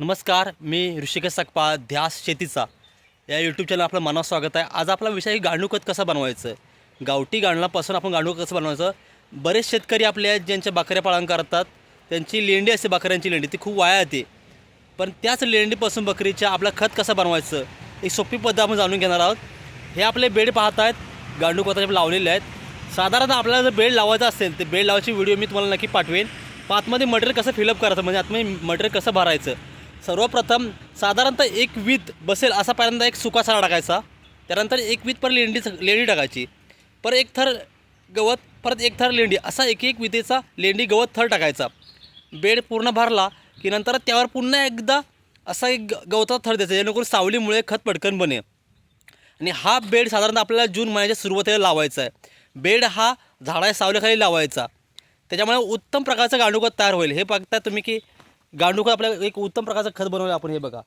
नमस्कार मी ऋषिकेश सकपा ध्यास शेतीचा. या यूट्यूब चॅनल आपलं मनात स्वागत आहे. आज आपला विषय गांडूळ खत कसं बनवायचं? गावठी गांडळापासून आपण गांडूळ कसं बनवायचं? बरेच शेतकरी आपले आहेत ज्यांच्या बकऱ्या पालन करतात. त्यांची लेंडी असते बकऱ्यांची लेंडी. ती खूप वाया येते पण त्याच लेंडीपासून बकरीच्या आपलं खत कसं बनवायचं? एक सोपी पद्धत आपण जाणून घेणार आहोत. हे आपले बेड पाहत आहेत गांडूळ खताचे लावलेले आहेत. साधारणतः आपल्याला जर बेड लावायचं असेल तर बेड लावायची व्हिडिओ मी तुम्हाला नक्की पाठवेन. पण आतमध्ये मटेरियल कसं फिलअप करायचं? म्हणजे आतमध्ये मटेरियल कसं भरायचं? सर्वप्रथम साधारणतः एक वीत बसेल असा पहिल्यांदा एक सुका सारा टाकायचा. त्यानंतर एक वीत पर लेंडी लेंडी टाकायची. परत एक थर गवत परत एक थर लेंडी असा एक एक वितेचा लेंडी गवत थर टाकायचा. बेड पूर्ण भरला की नंतर त्यावर पुन्हा एकदा असा एक ग- गवताचा थर द्यायचा जेणेकरून सावलीमुळे खत पटकन बने. आणि हा बेड साधारणतः आपल्याला जून महिन्याच्या सुरुवातीला लावायचा आहे. बेड हा झाडाच्या सावलीखाली लावायचा. त्याच्यामुळे उत्तम प्रकारचं गांडूखत तयार होईल. हे बघता तुम्ही की गांडूळ आपल्याला एक उत्तम प्रकारचं खत बनवलं आपण हे बघा.